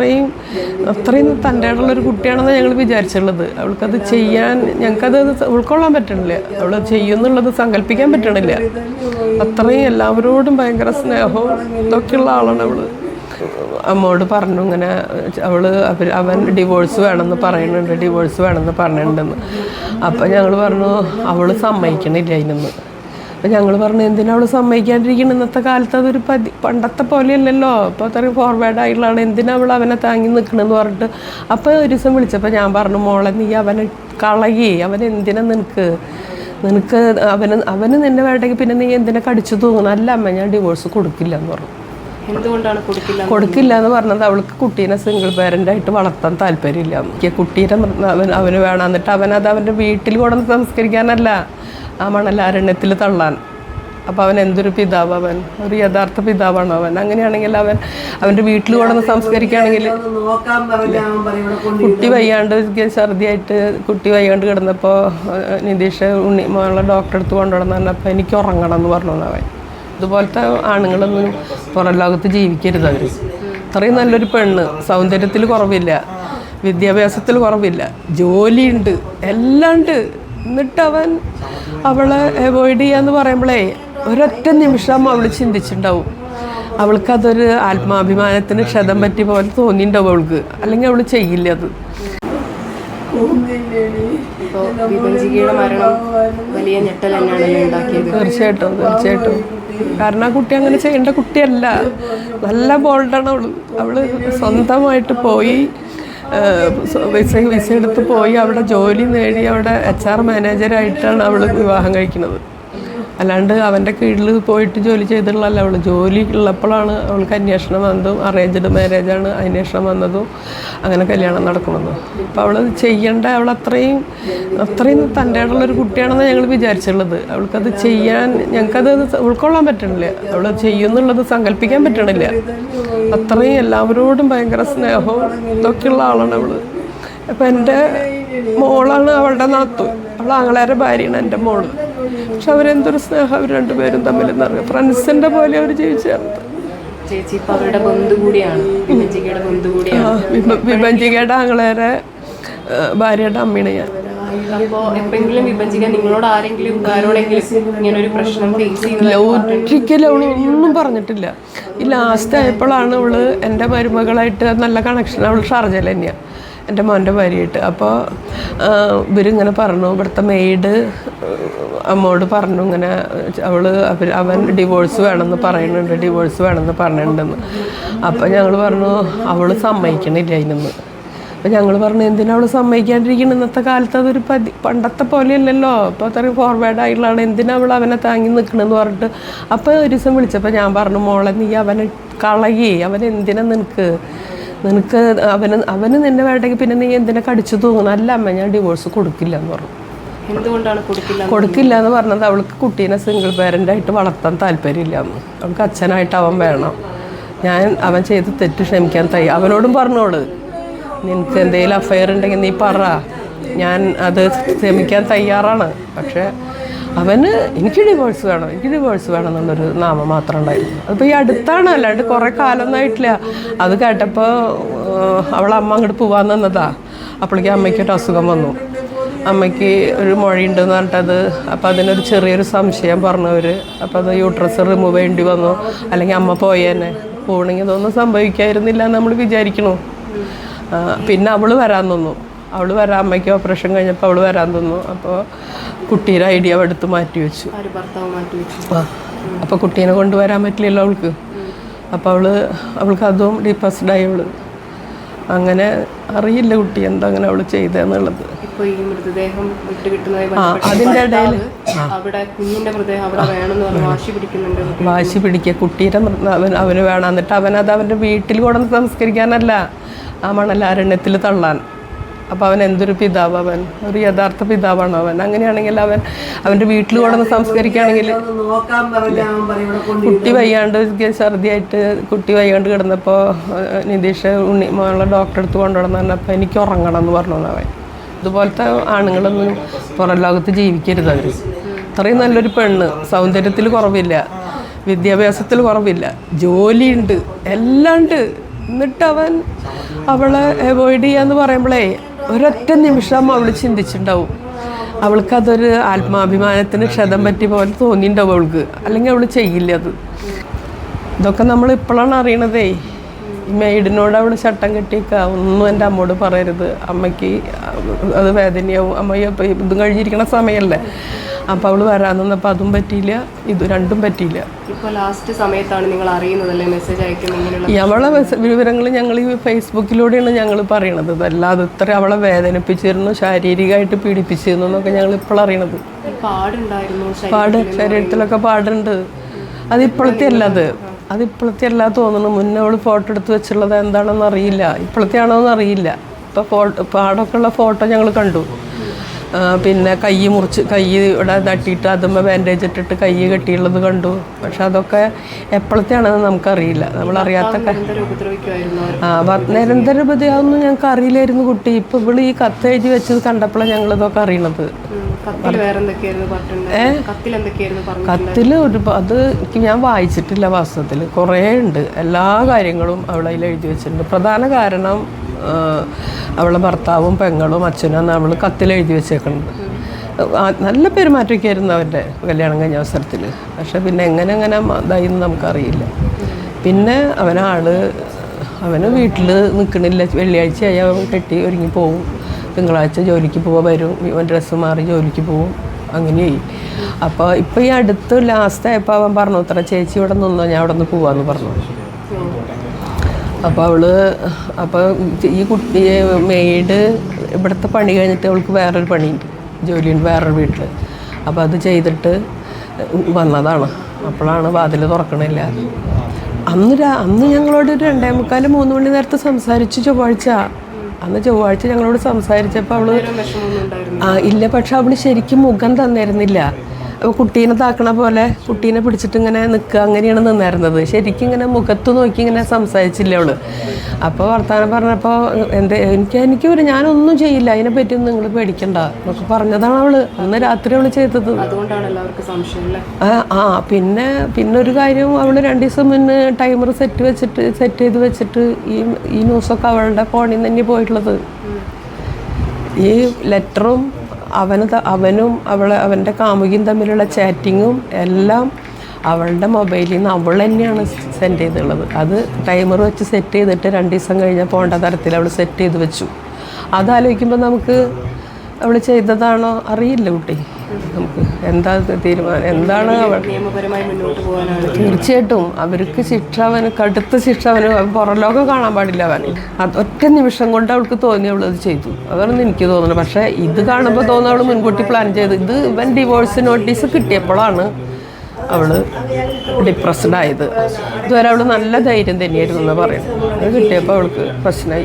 അത്രയും അത്രയും തന്റെ ഉള്ളൊരു കുട്ടിയാണെന്ന് ഞങ്ങൾ വിചാരിച്ചുള്ളത് അവൾക്കത് ചെയ്യാൻ ഞങ്ങൾക്കത് ഉൾക്കൊള്ളാൻ പറ്റണില്ല. അവൾ ചെയ്യുന്നുള്ളത് സങ്കല്പിക്കാൻ പറ്റണില്ല. അത്രയും എല്ലാവരോടും ഭയങ്കര സ്നേഹവും ഇതൊക്കെയുള്ള ആളാണ് അവൾ അമ്മോട് പറഞ്ഞു ഇങ്ങനെ അവൾ അവർ അവൻ ഡിവോഴ്സ് വേണമെന്ന് പറയുന്നുണ്ട് ഡിവോഴ്സ് വേണമെന്ന് പറയുന്നുണ്ടെന്ന് അപ്പം ഞങ്ങൾ പറഞ്ഞു അവൾ സമ്മതിക്കണില്ല അതിനൊന്ന്. അപ്പം ഞങ്ങൾ പറഞ്ഞു എന്തിനാ അവൾ സമ്മതിക്കാണ്ടിരിക്കണം? ഇന്നത്തെ കാലത്ത് അതൊരു പതി പണ്ടത്തെ പോലെയല്ലല്ലോ. അപ്പോൾ അത്രയും ഫോർവേഡ് ആയിട്ടുള്ളതാണ്. എന്തിനാ അവൾ അവനെ താങ്ങി നിൽക്കണമെന്ന് പറഞ്ഞിട്ട്. അപ്പോൾ ഒരു ദിവസം വിളിച്ചപ്പോൾ ഞാൻ പറഞ്ഞു മോളെ നീ അവനെ കളയേ അവൻ എന്തിനാ നിനക്ക്? നിനക്ക് അവന് അവന് നിന്നെ വേണ്ടെങ്കിൽ പിന്നെ നീ എന്തിനാ കടിച്ചു തൂങ്ങണം? അല്ല അമ്മ ഞാൻ ഡിവോഴ്സ് കൊടുക്കില്ല എന്ന് പറഞ്ഞു. എന്തുകൊണ്ടാണ് കൊടുക്കില്ല എന്ന് പറഞ്ഞത് അവൾക്ക് കുട്ടീനെ സിംഗിൾ പേരന്റ് ആയിട്ട് വളർത്താൻ താല്പര്യമില്ല. എനിക്ക് കുട്ടീനെ അവൻ അവന് വേണം. എന്നിട്ട് അവനത് അവന്റെ വീട്ടിൽ കൂടെ സംസ്കരിക്കാനല്ല. ആ മണലാരണ്യത്തിൽ തള്ളാൻ. അപ്പോൾ അവൻ എന്തൊരു പിതാവ് അവൻ? ഒരു യഥാർത്ഥ പിതാവാണ് അവൻ. അങ്ങനെയാണെങ്കിൽ അവൻ അവന്റെ വീട്ടിൽ കൊണ്ടുവന്ന് സംസ്കരിക്കുകയാണെങ്കിൽ അവൻ കുട്ടി വയ്യാണ്ട് ഛർദിയായിട്ട് കുട്ടി വയ്യാണ്ട് കിടന്നപ്പോൾ നിതീഷ് ഉണ്ണി മോളെ ഡോക്ടറെ അടുത്ത് കൊണ്ടുവന്ന് എനിക്ക് ഉറങ്ങണം എന്ന് പറഞ്ഞു അവൻ. ഇതുപോലത്തെ ആണുങ്ങളൊന്നും പുറം ലോകത്ത് ജീവിക്കരുത് അവർ അത്രയും നല്ലൊരു പെണ്ണ്. സൗന്ദര്യത്തിൽ കുറവില്ല. വിദ്യാഭ്യാസത്തിൽ കുറവില്ല. ജോലിയുണ്ട്. എല്ലാം ഉണ്ട്. എന്നിട്ട് അവൻ അവളെ അവോയ്ഡ് ചെയ്യാന്ന് പറയുമ്പോഴേ ഒരൊറ്റ നിമിഷം അവൾ ചിന്തിച്ചിട്ടുണ്ടാവും അവൾക്കതൊരു ആത്മാഭിമാനത്തിന് ക്ഷതം പറ്റി പോലെ തോന്നിയിട്ടുണ്ടാവും അവൾക്ക്. അല്ലെങ്കിൽ അവൾ ചെയ്യില്ല അത്. തീർച്ചയായിട്ടും തീർച്ചയായിട്ടും. കാരണം ആ കുട്ടി അങ്ങനെ ചെയ്യേണ്ട കുട്ടിയല്ല. നല്ല ബോൾഡാണ് അവൾ. അവൾ സ്വന്തമായിട്ട് പോയി വിസ വിസ എടുത്ത് പോയി അവിടെ ജോലി നേടി അവിടെ എച്ച് ആർ മാനേജറായിട്ടാണ് അവൾ വിവാഹം കഴിക്കുന്നത്. അല്ലാണ്ട് അവന്റെ കീഴിൽ പോയിട്ട് ജോലി ചെയ്തിട്ടുള്ളതല്ല അവൾ ജോലി ഉള്ളപ്പോഴാണ് അവൾക്ക് അന്വേഷണം വന്നതും അറേഞ്ച്ഡ് മാരേജാണ് അന്വേഷണം വന്നതും അങ്ങനെ കല്യാണം നടക്കുന്നതും. അപ്പോൾ അവൾ ചെയ്യേണ്ട അവൾ അത്രയും അത്രയും തന്റെ ഒരു കുട്ടിയാണെന്ന് ഞങ്ങൾ വിചാരിച്ചുള്ളത് അവൾക്കത് ചെയ്യാൻ ഞങ്ങൾക്കത് ഉൾക്കൊള്ളാൻ പറ്റണില്ല. അവൾ ചെയ്യുന്നുള്ളത് സങ്കല്പിക്കാൻ പറ്റണില്ല. അത്രയും എല്ലാവരോടും ഭയങ്കര സ്നേഹവും ഇതൊക്കെയുള്ള ആളാണ് അവൾ അപ്പം എന്റെ മോളാണ് അവളുടെ നാത്തു. അവൾ ആങ്ങളേരെ ഭാര്യയാണ് എന്റെ മോൾ. പക്ഷെ അവരെന്തൊരു സ്നേഹം അവർ രണ്ടുപേരും തമ്മിൽ എന്നറിയാം ഫ്രണ്ട്സിന്റെ പോലെ അവർ ജീവിച്ചേർന്നത് ചേച്ചി ഇപ്പൊ അവരുടെ ബന്ധു കൂടിയാണ്. വിഭജികയുടെ ബന്ധു കൂടിയാണ്. വിഭജികയുടെ ആങ്ങളേരെ ഭാര്യയുടെ അമ്മയാണ് ഞാൻ. അപ്പോ എപ്പോഴെങ്കിലും വിഭജിക്കാൻ നിങ്ങളോട് ആരെങ്കിലും ആരോടെങ്കിലും ഇങ്ങനെ ഒരു പ്രശ്നം ഫേസ് ചെയ്യുന്നില്ല ഒരിക്കലും ഒന്നും പറഞ്ഞിട്ടില്ല. ഈ ലാസ്റ്റ് ആയപ്പോഴാണ് അവൾ എന്റെ മരുമകളായിട്ട് നല്ല കണക്ഷൻ അവൾ ഷാർജയിൽ തന്നെയാണ് എന്റെ മോന്റെ ഭാര്യയായിട്ട്. അപ്പോൾ ഇവരിങ്ങനെ പറഞ്ഞു ഇവിടുത്തെ മെയ്ഡ് അമ്മോട് പറഞ്ഞു ഇങ്ങനെ അവൾ അവൻ ഡിവോഴ്സ് വേണമെന്ന് പറയുന്നുണ്ട് ഡിവോഴ്സ് വേണമെന്ന് പറയുന്നുണ്ടെന്ന് അപ്പോൾ ഞങ്ങൾ പറഞ്ഞു അവൾ സമ്മതിക്കണില്ല അതിനൊന്ന്. അപ്പം ഞങ്ങൾ പറഞ്ഞു എന്തിനാ അവൾ സമ്മതിക്കാണ്ടിരിക്കണം? ഇന്നത്തെ കാലത്ത് അതൊരു പതി പണ്ടത്തെ പോലെയല്ലല്ലോ. അപ്പോൾ അത്രയും ഫോർവേഡ് ആയിട്ടുള്ളതാണ്. എന്തിനാ അവൾ അവനെ താങ്ങി നിൽക്കണമെന്ന് പറഞ്ഞിട്ട് അപ്പോൾ ഒരു ദിവസം വിളിച്ചപ്പോൾ ഞാൻ പറഞ്ഞു മോളെ നീ അവനെ കളയേ. അവൻ എന്തിനാ നിനക്ക്? നിനക്ക് അവന് അവന് നിന്നെ വേണ്ടെങ്കിൽ പിന്നെ നീ എന്തിനാ കടിച്ചു തൂങ്ങണം അല്ല അമ്മ ഞാൻ ഡിവോഴ്സ് കൊടുക്കില്ല എന്ന് പറഞ്ഞു. എന്തുകൊണ്ടാണ് കൊടുക്കില്ല കൊടുക്കില്ല എന്ന് പറഞ്ഞത് അവൾക്ക് കുട്ടീനെ സിംഗിൾ പേരന്റായിട്ട് വളർത്താൻ താല്പര്യമില്ല എന്ന് അവൾക്ക് അച്ഛനായിട്ട് അവൻ വേണം. ഞാൻ അവൻ ചെയ്ത് തെറ്റ് ക്ഷമിക്കാൻ തയ്യ. അവനോടും പറഞ്ഞോൾ. നിനക്ക് എന്തെങ്കിലും അഫയർ ഉണ്ടെങ്കിൽ നീ പറ. ഞാൻ അത് ക്ഷമിക്കാൻ തയ്യാറാണ്. പക്ഷേ അവന് എനിക്ക് ഡിവോഴ്സ് വേണം എനിക്ക് ഡിവോഴ്സ് വേണം എന്നുള്ളൊരു നാമം മാത്രം ഉണ്ടായിരുന്നു. അതിപ്പോൾ ഈ അടുത്താണ് അല്ലാണ്ട് കുറേ കാലമൊന്നും ആയിട്ടില്ല. അത് കേട്ടപ്പോൾ അവളെ അമ്മ അങ്ങോട്ട് പോവാൻ നിന്നതാ. അപ്പോഴേക്കും അമ്മയ്ക്കൊരു അസുഖം വന്നു. അമ്മയ്ക്ക് ഒരു മുഴയുണ്ടെന്ന് പറഞ്ഞിട്ടത് അപ്പോൾ അതിനൊരു ചെറിയൊരു സംശയം പറഞ്ഞവർ അപ്പോൾ അത് യൂട്രസ് റിമൂവ് ചെയ്യേണ്ടി വന്നു. അല്ലെങ്കിൽ അമ്മ പോയേനെ. പോകണമെങ്കിൽ ഇതൊന്നും സംഭവിക്കായിരുന്നില്ല നമ്മൾ വിചാരിക്കണു. പിന്നെ അവൾ വരാൻ തന്നു അവൾ വരാൻ അമ്മയ്ക്ക് ഓപ്പറേഷൻ കഴിഞ്ഞപ്പോൾ അവൾ വരാൻ തന്നു അപ്പോൾ കുട്ടീടെ ഐഡിയ എടുത്ത് മാറ്റി വെച്ചു. ആ അപ്പോൾ കുട്ടീനെ കൊണ്ടുവരാൻ പറ്റില്ലല്ലോ അവൾക്ക്. അപ്പോൾ അവൾ അവൾക്ക് അതും ഡിപ്രസ്ഡായി അവൾ. അങ്ങനെ അറിയില്ല കുട്ടി എന്താ അങ്ങനെ അവൾ ചെയ്തതെന്നുള്ളത് ഇപ്പൊ ഈ മൃതദേഹം വിട്ട് കിട്ടുന്നതായി അതിന്റെ ഇടയിൽ അവിടെ കുഞ്ഞിന്റെ മൃതദേഹം അവിടെ വേണമെന്ന് പറഞ്ഞ് വാശി പിടിക്കുന്നുണ്ട് വാശി പിടിക്കുക. കുട്ടിയുടെ അവൻ അവന് വേണം. എന്നിട്ട് അവനത് അവന്റെ വീട്ടിൽ കൊണ്ടുവന്ന് സംസ്കരിക്കാനല്ല. ആ മണലാരണ്യത്തിൽ തള്ളാൻ. അപ്പോൾ അവൻ എന്തൊരു പിതാവ് അവൻ? ഒരു യഥാർത്ഥ പിതാവാണ് അവൻ. അങ്ങനെയാണെങ്കിൽ അവൻ അവന്റെ വീട്ടിൽ കൊണ്ടുവന്ന് സംസ്കരിക്കുകയാണെങ്കിൽ കുട്ടി വയ്യാണ്ട് ഛർദിയായിട്ട് കുട്ടി വയ്യാണ്ട് കിടന്നപ്പോൾ നിതീഷ് ഉണ്ണി മോളെ ഡോക്ടറെ അടുത്ത് കൊണ്ടുവന്ന് പറഞ്ഞപ്പോൾ എനിക്ക് ഉറങ്ങണം എന്ന് പറഞ്ഞു അവൻ. ഇതുപോലത്തെ ആണുങ്ങളൊന്നും പുറം ലോകത്ത് ജീവിക്കരുത് അവർ അത്രയും നല്ലൊരു പെണ്ണ് സൗന്ദര്യത്തിൽ കുറവില്ല വിദ്യാഭ്യാസത്തിൽ കുറവില്ല ജോലിയുണ്ട് എല്ലാം ഉണ്ട്. എന്നിട്ട് അവൻ അവളെ അവോയ്ഡ് ചെയ്യാന്ന് പറയുമ്പോഴേ ഒരൊറ്റ നിമിഷം അവൾ ചിന്തിച്ചിട്ടുണ്ടാവും അവൾക്കതൊരു ആത്മാഭിമാനത്തിന് ക്ഷതം പറ്റിയ പോലെ തോന്നിയിട്ടുണ്ടാവും അവൾക്ക്. അല്ലെങ്കിൽ അവൾ ചെയ്യില്ല അത്. ഇതൊക്കെ നമ്മൾ ഇപ്പോഴാണ് അറിയണതേ. മെയ്ഡിനോട് അവൾ ചട്ടം കെട്ടിയേക്ക. ഒന്നും എന്റെ അമ്മോട് പറയരുത്. അമ്മയ്ക്ക് അത് വേദനയാവും. അമ്മ ഇപ്പം ഇതും കഴിഞ്ഞിരിക്കണ സമയമല്ലേ അപ്പോൾ അവൾ വരാൻ നിന്നപ്പോൾ അതും പറ്റിയില്ല ഇത് രണ്ടും പറ്റിയില്ല. ഇപ്പോൾ ലാസ്റ്റ് സമയത്താണ് നിങ്ങൾ അറിയുന്നതല്ലേ? മെസ്സേജ് അവളെ വിവരങ്ങൾ ഞങ്ങൾ ഈ ഫേസ്ബുക്കിലൂടെയാണ് ഞങ്ങൾ പറയണത്. അതല്ലാതെ ഇത്ര അവളെ വേദനിപ്പിച്ചിരുന്നു ശാരീരികമായിട്ട് പീഡിപ്പിച്ചിരുന്നു എന്നൊക്കെ ഞങ്ങൾ ഇപ്പോൾ അറിയണത്. പാടുണ്ടായിരുന്നു പാട്. ശരീരത്തിലൊക്കെ പാടുണ്ട്. അത് ഇപ്പോഴത്തെ അല്ല അത്. അത് ഇപ്പോഴത്തെ അല്ല തോന്നുന്നു മുന്നേ അവൾ ഫോട്ടോ എടുത്ത് വെച്ചുള്ളത് എന്താണെന്ന് അറിയില്ല. ഇപ്പോഴത്തെ ആണോ എന്ന് അറിയില്ല. ഇപ്പൊ ഫോട്ടോ പാടൊക്കെ ഉള്ള ഫോട്ടോ ഞങ്ങൾ കണ്ടു. പിന്നെ കൈ മുറിച്ച് കൈ ഇവിടെ തട്ടിയിട്ട് അതുമ്മ ബാൻഡേജ് ഇട്ടിട്ട് കൈ കെട്ടിയുള്ളത് കണ്ടു. പക്ഷെ അതൊക്കെ എപ്പോഴത്തെ ആണെന്ന് നമുക്കറിയില്ല. നമ്മളറിയാത്ത ആ നിരന്തര ഉപദ്രവമൊന്നും ഞങ്ങൾക്ക് അറിയില്ലായിരുന്നു കുട്ടി. ഇപ്പൊ ഇവിടെ ഈ കത്ത് എഴുതി വെച്ചത് കണ്ടപ്പോഴാണ് ഞങ്ങൾ ഇതൊക്കെ അറിയണത് കത്തിൽ ഒരു അത് ഞാൻ വായിച്ചിട്ടില്ല വാസ്തവത്തിൽ കുറേ ഉണ്ട്. എല്ലാ കാര്യങ്ങളും അവളെ അതിൽ എഴുതി വെച്ചിട്ടുണ്ട്. പ്രധാന കാരണം അവളെ ഭർത്താവും പെങ്ങളും അച്ഛനും അവൾ കത്തിൽ എഴുതി വെച്ചേക്കുന്നുണ്ട് നല്ല പെരുമാറ്റമൊക്കെ ആയിരുന്നു അവരുടെ കല്യാണം കഴിഞ്ഞ അവസരത്തിൽ പക്ഷെ പിന്നെ എങ്ങനെ എങ്ങനെ ഇതായിന്ന് നമുക്കറിയില്ല. പിന്നെ അവനാൾ അവന് വീട്ടിൽ നിൽക്കണില്ല വെള്ളിയാഴ്ചയായി അവൻ കെട്ടി ഒരുങ്ങി പോവും. തിങ്കളാഴ്ച ജോലിക്ക് പോവാൻ വരും. ഇവൻ ഡ്രസ്സ് മാറി ജോലിക്ക് പോവും. അങ്ങനെയായി അപ്പോൾ ഇപ്പോൾ ഈ അടുത്ത് ലാസ്റ്റ് ആയപ്പോൾ അവൻ പറഞ്ഞു ഇത്ര ചേച്ചി ഇവിടെ നിന്നോ? ഞാൻ അവിടെ നിന്ന് പോവാന്ന് പറഞ്ഞു. അപ്പോൾ അവൾ അപ്പോൾ ഈ കുട്ടി മെയ്ഡ് ഇവിടുത്തെ പണി കഴിഞ്ഞിട്ട് അവൾക്ക് വേറൊരു പണിയുണ്ട്. ജോലിയുണ്ട് വേറൊരു വീട്ടിൽ അപ്പോൾ അത് ചെയ്തിട്ട് വന്നതാണ്. അപ്പോഴാണ് വാതിൽ തുറക്കണില്ല. അന്ന് അന്ന് ഞങ്ങളോട് രണ്ടേ മുക്കാൽ മൂന്ന് മണി നേരത്തെ സംസാരിച്ചു ചൊവ്വാഴ്ച അന്ന് ചൊവ്വാഴ്ച ഞങ്ങളോട് സംസാരിച്ചപ്പോൾ അവൾ ഇല്ല പക്ഷെ അവൾ ശരിക്കും മുഖം തന്നിരുന്നില്ല. കുട്ടീനെ താക്കണ പോലെ കുട്ടീനെ പിടിച്ചിട്ട് ഇങ്ങനെ നിൽക്കുക അങ്ങനെയാണ് നിന്നായിരുന്നത്. ശരിക്കും ഇങ്ങനെ മുഖത്ത് നോക്കി ഇങ്ങനെ സംസാരിച്ചില്ല അവൾ? അപ്പോൾ വർത്തമാനം പറഞ്ഞപ്പോൾ എന്താ എനിക്ക് എനിക്ക് ഒരു ഞാനൊന്നും ചെയ്യില്ല അതിനെ പറ്റിയൊന്നും നിങ്ങൾ പേടിക്കണ്ട എന്നൊക്കെ പറഞ്ഞതാണ് അവൾ. അന്ന് രാത്രി അവൾ ചെയ്തത്. ആ പിന്നെ പിന്നെ ഒരു കാര്യം അവൾ രണ്ട് ദിവസം മുന്നേ ടൈമർ സെറ്റ് വെച്ചിട്ട് സെറ്റ് ചെയ്ത് വെച്ചിട്ട് ഈ ഈ ന്യൂസൊക്കെ അവളുടെ ഫോണിൽ നിന്ന് തന്നെ പോയിട്ടുള്ളത്. ഈ ലെറ്ററും അവന് അവനും അവളെ അവന്റെ കാമുകിയും തമ്മിലുള്ള ചാറ്റിങ്ങും എല്ലാം അവളുടെ മൊബൈലിൽ നിന്ന് അവൾ തന്നെയാണ് സെൻഡ് ചെയ്തുള്ളത്. അത് ടൈമർ വെച്ച് സെറ്റ് ചെയ്തിട്ട് രണ്ട് ദിവസം കഴിഞ്ഞാൽ പോകേണ്ട തരത്തിൽ അവൾ സെറ്റ് ചെയ്ത് വെച്ചു. അതാലോചിക്കുമ്പോൾ നമുക്ക് അവൾ ചെയ്തതാണോ അറിയില്ല കുട്ടി. നമുക്ക് എന്താ തീരുമാനം? എന്താണ് നിയമപരമായി മുന്നോട്ട് പോകാനാണ്. തീർച്ചയായിട്ടും. അവർക്ക് ശിക്ഷ അവന് കടുത്ത ശിക്ഷ അവന് പുറംലോകം കാണാൻ പാടില്ല അവൻ. അത് ഒറ്റ നിമിഷം കൊണ്ട് അവൾക്ക് തോന്നി അവളത് ചെയ്തു. അതാണെന്ന് എനിക്ക് തോന്നുന്നത് പക്ഷേ ഇത് കാണുമ്പോൾ തോന്നുന്നു അവൾ മുൻകൂട്ടി പ്ലാൻ ചെയ്ത്. ഇത് ഇവൻ ഡിവോഴ്സ് നോട്ടീസ് കിട്ടിയപ്പോഴാണ് അവൾ ഡിപ്രസ്ഡ് ആയത്. ഇതുവരെ അവൾ നല്ല ധൈര്യം തന്നെയായിരുന്നു എന്ന് പറയുന്നത്. അത് കിട്ടിയപ്പോൾ അവൾക്ക് പ്രശ്നമായി.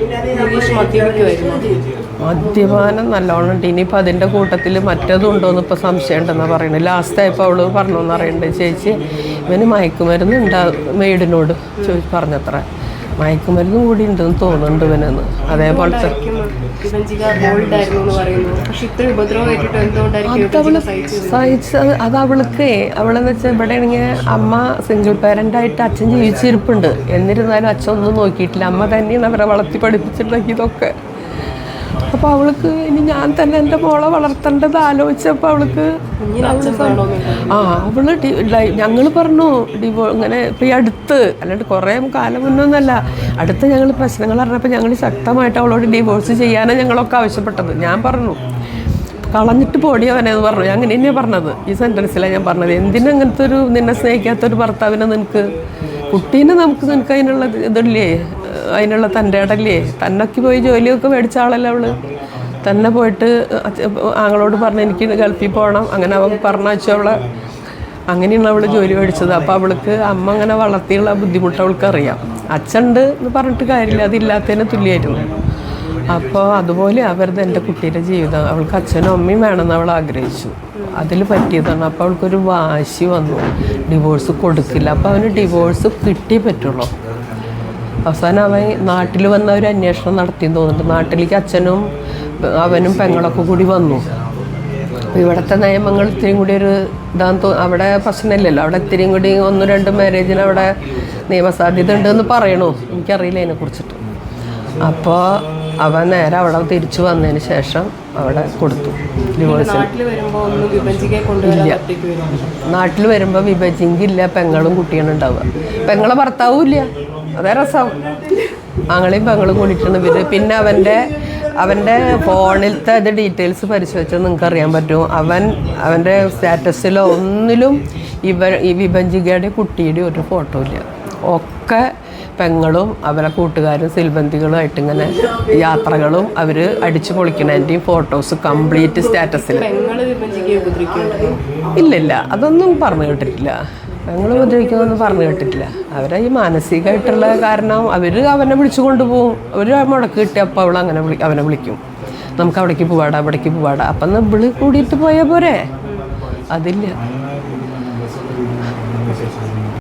മദ്യപാനം നല്ലോണം ഉണ്ട്. ഇനിയിപ്പോൾ അതിന്റെ കൂട്ടത്തിൽ മറ്റേതും ഉണ്ടോ ഇപ്പോൾ സംശയം ഉണ്ടെന്നാണ് പറയുന്നത്. ലാസ്റ്റ് ആയപ്പോൾ അവൾ പറഞ്ഞു എന്നറിയണ്ടേ ചേച്ചി ഇവന് മയക്കുമരുന്ന് ഉണ്ടാ മെയ്ഡിനോട് ചോദിച്ച് പറഞ്ഞത്ര. മയക്കുമരുന്നും കൂടി ഉണ്ടെന്ന് തോന്നുന്നുണ്ട് ഇവനെന്ന്. അതേപോലത്തെ സഹിച്ചത് അത് അവൾക്ക് അവളെന്ന് വെച്ചാൽ ഇവിടെ ആണെങ്കിൽ അമ്മ സിംഗിൾ പേരന്റ് ആയിട്ട് അച്ഛൻ ജീവിച്ചിരിപ്പുണ്ട്. എന്നിരുന്നാലും അച്ഛൻ ഒന്നും നോക്കിയിട്ടില്ല. അമ്മ തന്നെയാണ് അവരെ വളർത്തി പഠിപ്പിച്ചിട്ടുണ്ടാക്കിയതൊക്കെ അപ്പോൾ അവൾക്ക് ഇനി ഞാൻ തന്നെ എന്റെ മോളെ വളർത്തേണ്ടത് ആലോചിച്ചപ്പോൾ അവൾക്ക് ആ അവൾ ഞങ്ങൾ പറഞ്ഞു ഡിവോ ഇങ്ങനെ ഇപ്പം ഈ അടുത്ത് അല്ലാണ്ട് കുറേ കാലം മുന്നൊന്നല്ല. അടുത്ത് ഞങ്ങൾ പ്രശ്നങ്ങൾ അറിഞ്ഞപ്പോൾ ഞങ്ങൾ ശക്തമായിട്ട് അവളോട് ഡിവോഴ്സ് ചെയ്യാനാണ് ഞങ്ങളൊക്കെ ആവശ്യപ്പെട്ടത്. ഞാൻ പറഞ്ഞു കളഞ്ഞിട്ട് പോടിയവനെന്ന് പറഞ്ഞു. ഞാൻ അങ്ങനെ തന്നെയാണ് പറഞ്ഞത്. ഈ സെന്റൻസിലാണ് ഞാൻ പറഞ്ഞത്. എന്തിനാ അങ്ങനത്തെ ഒരു നിന്നെ സ്നേഹിക്കാത്ത ഒരു ഭർത്താവിനെ നിനക്ക്? കുട്ടീനെ നമുക്ക് നിനക്ക് അതിനുള്ള ഇതില്ലേ അതിനുള്ള തന്റെ ഇടല്ലേ തന്നൊക്കെ പോയി ജോലിയൊക്കെ മേടിച്ച ആളല്ല അവൾ? തന്നെ പോയിട്ട് ആങ്ങളോട് പറഞ്ഞ് എനിക്ക് ഗൾഫിൽ പോകണം അങ്ങനെ അവൻ പറഞ്ഞു അവളെ അങ്ങനെയാണ് അവൾ ജോലി മേടിച്ചത്. അപ്പോൾ അവൾക്ക് അമ്മ അങ്ങനെ വളർത്തിയുള്ള ബുദ്ധിമുട്ട് അവൾക്ക് അറിയാം അച്ഛണ്ട് എന്ന് പറഞ്ഞിട്ട് കാര്യമില്ല. അതില്ലാത്തതിന് തുല്യമായിരുന്നു അപ്പോൾ അതുപോലെ അവരത് എന്റെ കുട്ടിയുടെ ജീവിതം. അവൾക്ക് അച്ഛനും അമ്മയും വേണമെന്ന് അവൾ ആഗ്രഹിച്ചു. അതിൽ പറ്റിയതാണ്. അപ്പോൾ അവൾക്കൊരു വാശി വന്നു. ഡിവോഴ്സ് കൊടുക്കില്ല അപ്പോൾ അവന് ഡിവോഴ്സ് കിട്ടിയേ പറ്റുള്ളൂ. അവസാനം അവൻ നാട്ടിൽ വന്ന ഒരു അന്വേഷണം നടത്തിയെന്ന് തോന്നുന്നുണ്ട്. നാട്ടിലേക്ക് അച്ഛനും അവനും പെങ്ങളൊക്കെ കൂടി വന്നു. ഇവിടുത്തെ നിയമങ്ങൾ ഇത്തിരിയും കൂടി ഒരു ഇതാന്ന് തോ അവിടെ പ്രശ്നമില്ലല്ലോ. അവിടെ ഇത്തിരിയും കൂടി ഒന്ന് രണ്ട് മാരേജിന് അവിടെ നിയമസാധ്യത ഉണ്ടെന്ന് പറയണോ? എനിക്കറിയില്ല അതിനെക്കുറിച്ചിട്ട്. അപ്പോൾ അവൻ നേരെ അവിടെ തിരിച്ചു വന്നതിന് ശേഷം അവിടെ കൊടുത്തു. ഡിവോഴ്സിന് കൊണ്ടുവരാൻ നാട്ടിൽ വരുമ്പോൾ വിഭജിങ്കില്ല പെങ്ങളും കുട്ടിയാണ് ഉണ്ടാവുക. പെങ്ങളെ ഭർത്താവും ഇല്ല. അതേ രസം. ആങ്ങളെയും പെങ്ങളും കൂടിയിട്ടാണ് ഇവർ. പിന്നെ അവന്റെ അവന്റെ ഫോണിലത്തെ ഇത് ഡീറ്റെയിൽസ് പരിശോധിച്ചാൽ നിങ്ങൾക്ക് അറിയാൻ പറ്റും. അവൻ അവന്റെ സ്റ്റാറ്റസിലോ ഒന്നിലും ഇവ ഈ വിഭജികയുടെ കുട്ടിയുടെ ഒരു ഫോട്ടോ ഇല്ല. ഒക്കെ പെങ്ങളും അവരെ കൂട്ടുകാരും സിൽബന്തികളുമായിട്ട് ഇങ്ങനെ യാത്രകളും അവർ അടിച്ചു പൊളിക്കണതിന്റെയും ഫോട്ടോസ് കംപ്ലീറ്റ് സ്റ്റാറ്റസിൽ ഇല്ലില്ല അതൊന്നും പറഞ്ഞു കേട്ടിട്ടില്ല. ഞങ്ങൾ ഉപദ്രവിക്കുന്നൊന്നും പറഞ്ഞു കേട്ടിട്ടില്ല. അവരെ ഈ മാനസികമായിട്ടുള്ള കാരണം അവർ അവനെ വിളിച്ചു കൊണ്ടുപോകും. അവർ മുടക്ക് കിട്ടിയപ്പോൾ അവൾ അങ്ങനെ വിളി അവനെ വിളിക്കും. നമുക്ക് അവിടേക്ക് പോവാടാ അവിടേക്ക് പോവാടാ. അപ്പം നമ്മൾ കൂടിയിട്ട് പോയാൽ പോരെ? അതില്ല.